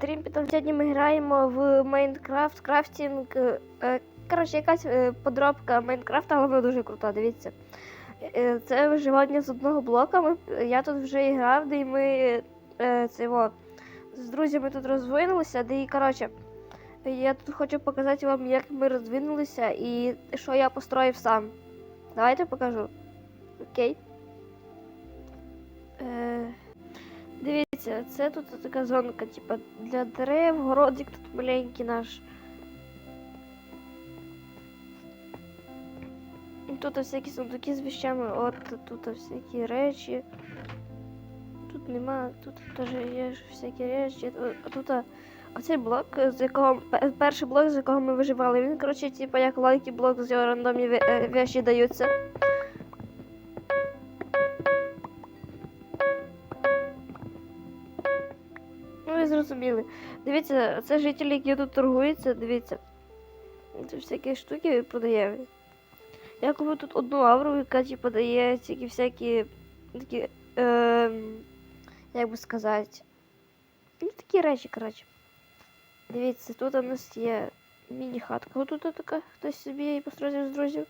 Дрімпітом сьогодні ми граємо в Майнкрафт крафтінг. е, Коротше, якась е, подробка Майнкрафта, але вона дуже крута, дивіться. Е, Це виживання з одного блока. Я тут вже грав, де ми це, його, з друзями тут розвинулися, де і коротше. Я тут хочу показати вам, як ми розвинулися і що я построїв сам. Давайте покажу. Окей. Е, Дивіться, це тут така зонка, типа для дерев, городик тут маленький наш. І Тут всякі сундуки з вещами, от тут всякі речі. Тут нема, тут теж є всякі речі. А тут а, оцей блок, з якого перший блок, з якого ми виживали, він, коротше, типа як лайки блок, з його рандомні ве- е, вещі даються. Зрозуміли. Дивіться, це жителі, які тут торгуються, дивіться. Це всякі штуки продає. Я купив тут одну авру, яка типу дає тільки всякі такі. Е, як би сказати. Ну, такі речі, коротше. Дивіться, тут у нас є міні-хатка. Отут така, хтось собі її построїв з друзів.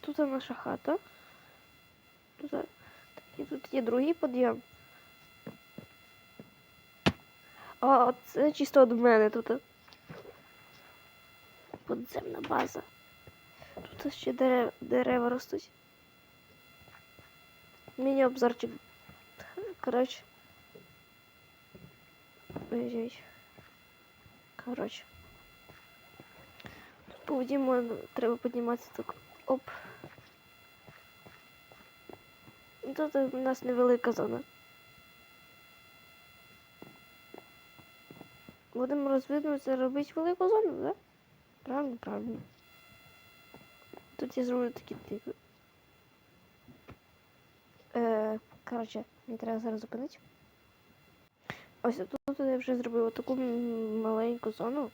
Тут наша хата. Тут, і тут є другий підйом. А, це чисто від мене тут. Подземна база. Тут ще дерев, дерева ростуть. Міні-обзорчик. Коротше. Ой-ой. Коротше. Тут по треба підніматися так. Оп. Тут у нас невелика зона. Будемо розвидуватися, робити велику зону, да? Правильно, правильно. Тут я зроблю такі типи. Е, коротше, мені треба зараз зупинити. Ось тут я вже зробив таку маленьку зону.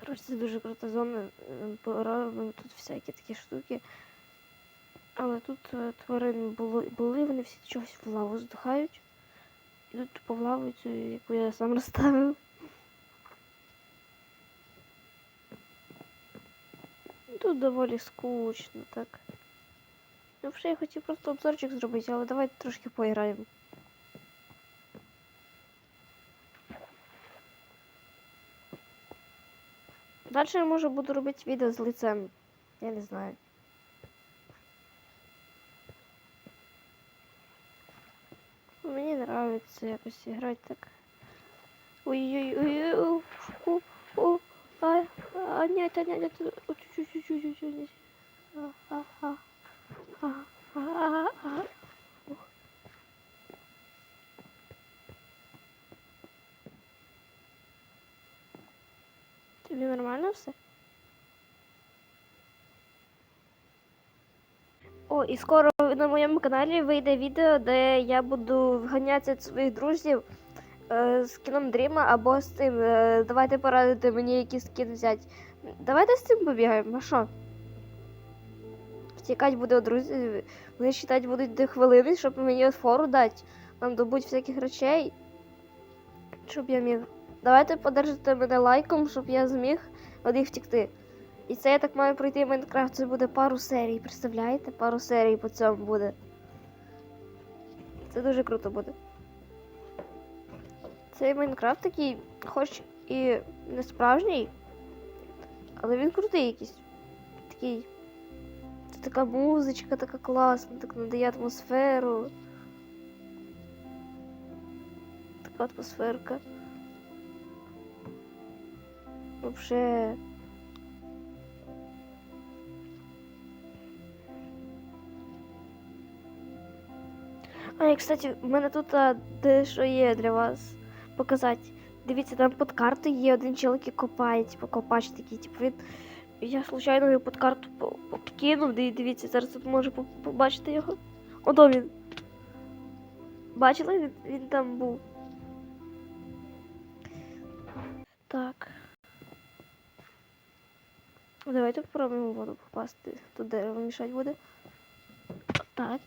Коротше, це дуже крута зона. Е, Поробимо тут всякі такі штуки. Але тут е, тварини були, були, вони всі чогось в лаву здихають. Тут по лаву цю, яку я сам розставив. Тут доволі скучно, так. Ну, вже я хотів просто обзорчик зробити, але давайте трошки поіграємо. Далі я може буду робити відео з лицем. Я не знаю. Мені нравится якось грати так. Ой-ой-ой, о, о, а, а, нет, а, нет, нет, о, чуть-чуть, чуть-чуть, а, а, а, а, а, а, а. Ух. Тобі нормально все? О, і скоро на моєму каналі вийде відео, де я буду вганятися своїх друзів е, з кіном Дріма або з цим. Е, давайте порадити мені який скін взяти. Давайте з цим побігаємо, а що? Втікати буде від друзів. Вони читати будуть до хвилини, щоб мені фору дати. Нам добуть всяких речей. Щоб я міг. Давайте подержите мене лайком, щоб я зміг від їх втікти. І це я так маю пройти Майнкрафт. Це буде пару серій, представляєте? Пару серій по цьому буде. Це дуже круто буде. Цей Майнкрафт такий, хоч і не справжній, але він крутий якийсь. Такий. Це така музичка, така класна, так надає атмосферу. Така атмосферка. Вообще. А, кстати, в мене тут дещо є для вас показати. Дивіться, там під картою є один чоловік, який копає, типу, копач такий, типу, він. Я случайно його під карту кинув, дивіться, зараз тут може побачити його. Ото він. Бачили? Він, він там був. Так. Давайте попробуємо воду попасти. Тут дерево мішати буде. Так.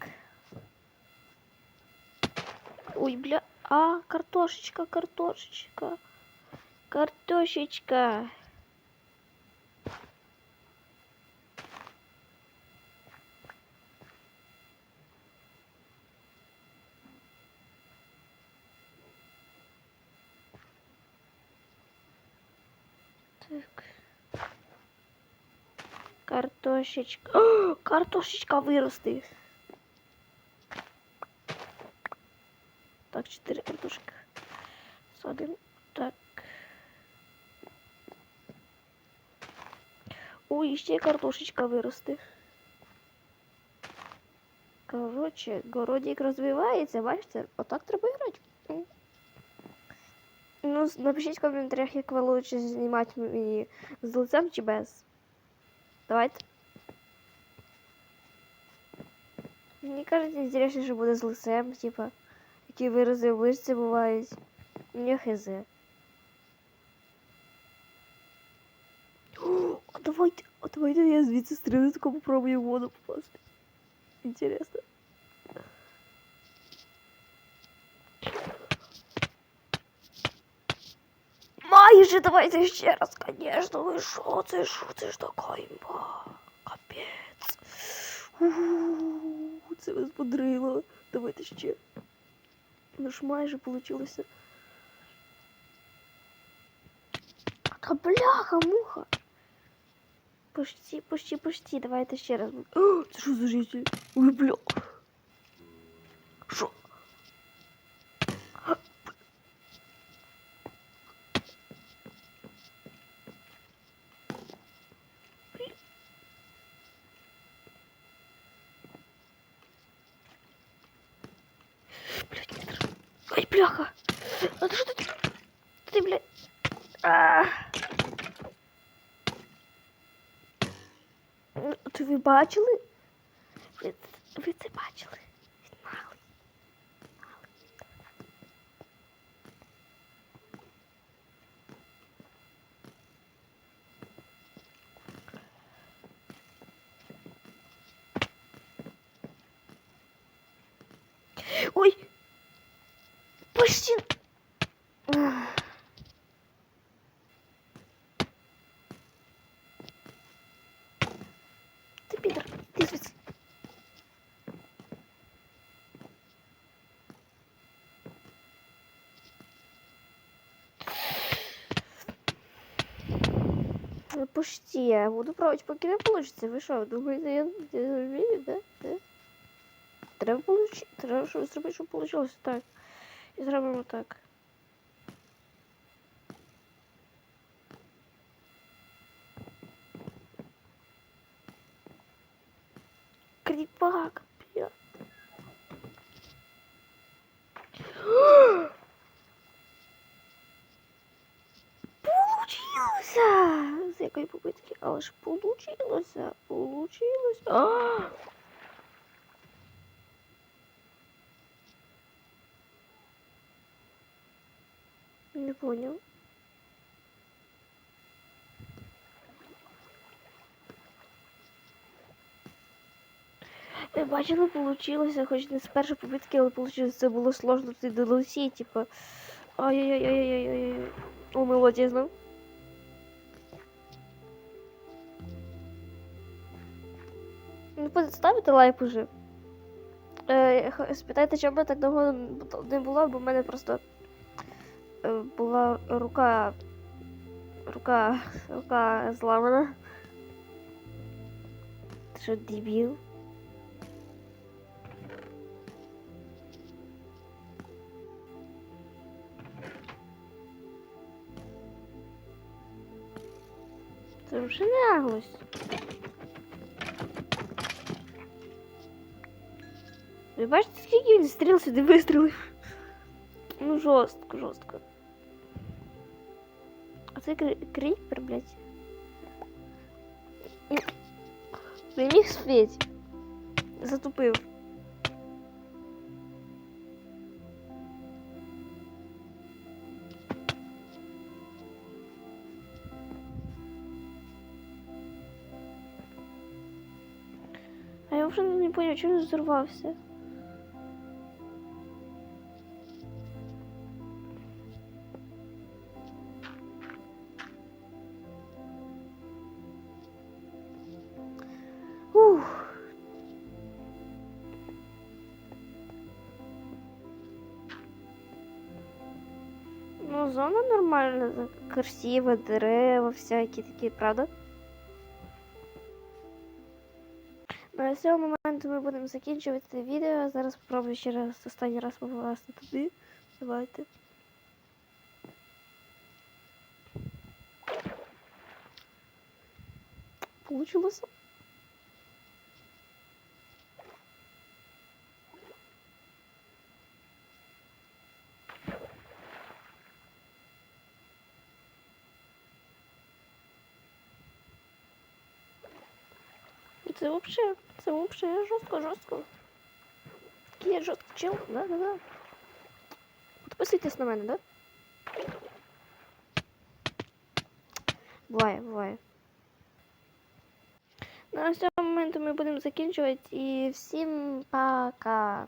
Ой, бля. А, картошечка, картошечка. Картошечка. Так. Картошечка. О, картошечка виросте. 44 картошка. Садим так. Ой, еще картошечка виросте. Короче, городик развивается. бачите? так треба грати. Ну, напишите в комментариях, как ви лучше знімати мені з лицем чи без. Давайте. Мені кажется, інтересніше буде з лицем, типа. Які вирази вишці бувають. Мені хз. О, а давайте, а давайте я звідси стрілю, тако попробую в воду попасти. Інтересно. Майже давайте ще раз, конечно. Ви що, це що, це ж така імба. Капець. У, Це вас подрило. Давайте ще. Ну ж майже получилося. Та бляха, муха. Почти, почти, почти. Давайте ще раз. О, це що за житель? Ой, бля. Що? Ти ви бачили? Ви, ви це бачили? Він малий. Ой! Почти. Ах. Ти підер, ти звідси. Ну, Почти. Я буду пробувати, поки не вийде. Ви що, думаєте, я, я не вмію, да? да? Треба, получ... Треба щоб зробити, щоб вийшло так. І зробимо так. Кріпак, блядь. Получилося! З якої попитки, але ж получилося, получилося. А! Не понял. Ви бачили, получилося, хоч не з першої попитки, але получилось, це було сложно в цій DLC, типа. Ай-яй-яй-яй-яй-яй. О, мелодія знов. Ставте лайк уже. Е, спитайте, чому так довго не було, бо в мене просто е, була рука. Рука. Рука зламана. Ти що, дебіл? Це вже наглость. Ви бачите, скільки він стріл сюди вистрілив? Ну, жорстко, жорстко. А це кри- кріпер, блядь. Не міг спеть. Затупив. А я вже не поняв, чому він взорвався. Ну, зона нормальна, красива, дерева, всякі такі, правда? На цьому моменту ми будемо закінчувати відео. Зараз спробую ще раз останній раз попасти туди. Давайте. Получилось. Це вообще, це вообще жорстко, жорстко. Я жорсткий чел, да, да, да. Підписуйтесь на мене, да? Буває, буває. На цьому моменту ми будемо закінчувати і всім пока.